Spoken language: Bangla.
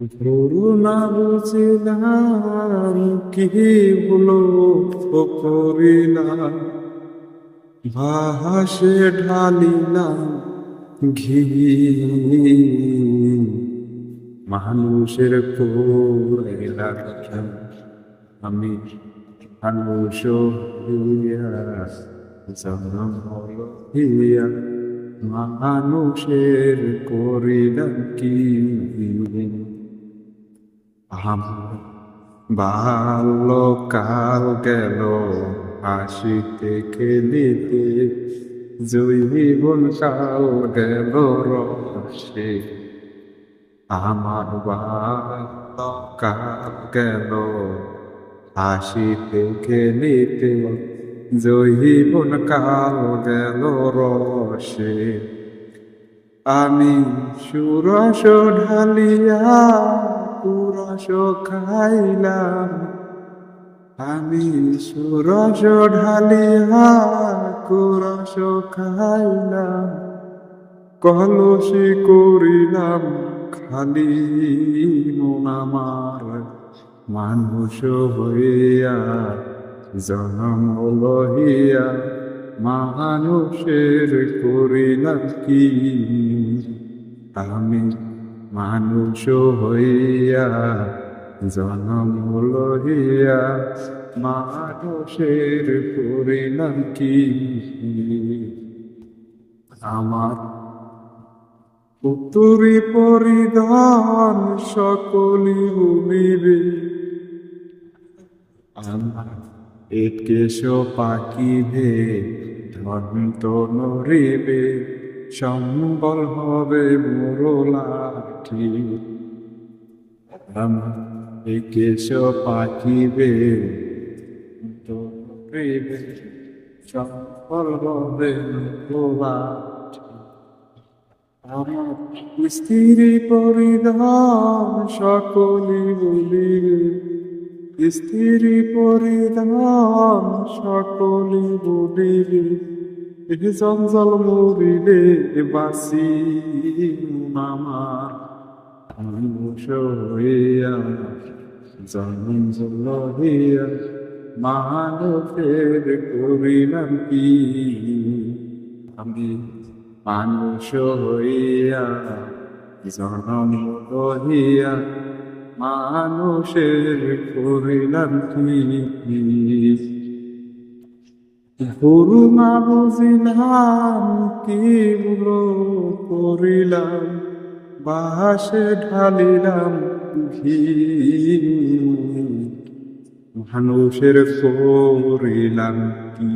করুণা বুঝিলাম, কি হলো করিলাম। ভাসে ঢালিলাম ঘি। মানুষের করে আমি মানুষ হইয়া জন্ম হলো হিয়া মানুষের করিলাম কি? বাল্যকাল গেল, হাসিতে খেলিতে জৈবন কাল গেল রসে। আমার বাল্যকাল গেল, হাসিতে খেলিতে জৈবন কাল গেল রসে। আমি সুরস ঢালিয়া পুরস খাইলাম আমি সুরস ঢালিয়া কুরস খাইলাম কলসি করিলাম খালি মন আমার। মানুষ হইয়া, জনম লহিয়া, মানুষের করিলাম কি? আমি মানুষ হইয়া, জনম লহিয়া, মানুষের করিলাম কি? আমার উত্তরি পরিধান সকলি ভূমিবে আমার একেশ পাকিবে ধন্ত নরিবে সম্বল হবে মোরলাঠি আমার একেশ পাকিবে নরিবে সম্বল হবে মোরলাঠি আমার স্ত্রী পরিধান সকলি বলিবে স্ত্রী পরিধান সকলি বলিবে এ জঞ্জল মরিলে বাসি আমার মানুষ হইয়া জঞ্জল হইয়া মানবের করিলাম কি? আমি মানুষ হইয়া জনম হইয়া মানুষের করিলাম কি? গুরু না বুঝিলাম কি বলো করিলাম? বাসে ঢালিলাম ঘি। মানুষের করিলাম কি?